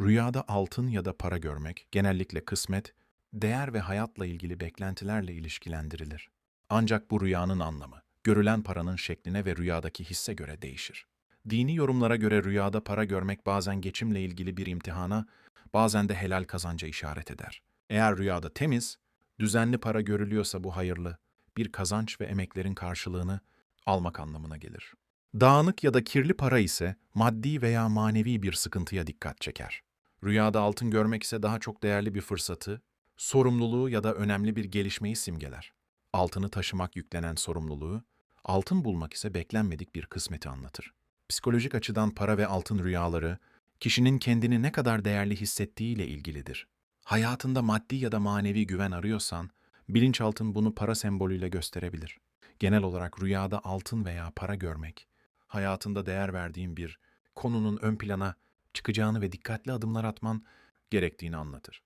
Rüyada altın ya da para görmek, genellikle kısmet, değer ve hayatla ilgili beklentilerle ilişkilendirilir. Ancak bu rüyanın anlamı, görülen paranın şekline ve rüyadaki hisse göre değişir. Dini yorumlara göre rüyada para görmek bazen geçimle ilgili bir imtihana, bazen de helal kazanca işaret eder. Eğer rüyada temiz, düzenli para görülüyorsa bu hayırlı, bir kazanç ve emeklerin karşılığını almak anlamına gelir. Dağınık ya da kirli para ise maddi veya manevi bir sıkıntıya dikkat çeker. Rüyada altın görmek ise daha çok değerli bir fırsatı, sorumluluğu ya da önemli bir gelişmeyi simgeler. Altını taşımak yüklenen sorumluluğu, altın bulmak ise beklenmedik bir kısmeti anlatır. Psikolojik açıdan para ve altın rüyaları, kişinin kendini ne kadar değerli hissettiğiyle ilgilidir. Hayatında maddi ya da manevi güven arıyorsan, bilinçaltın bunu para sembolüyle gösterebilir. Genel olarak rüyada altın veya para görmek, hayatında değer verdiğin bir konunun ön plana çıkacağını ve dikkatli adımlar atman gerektiğini anlatır.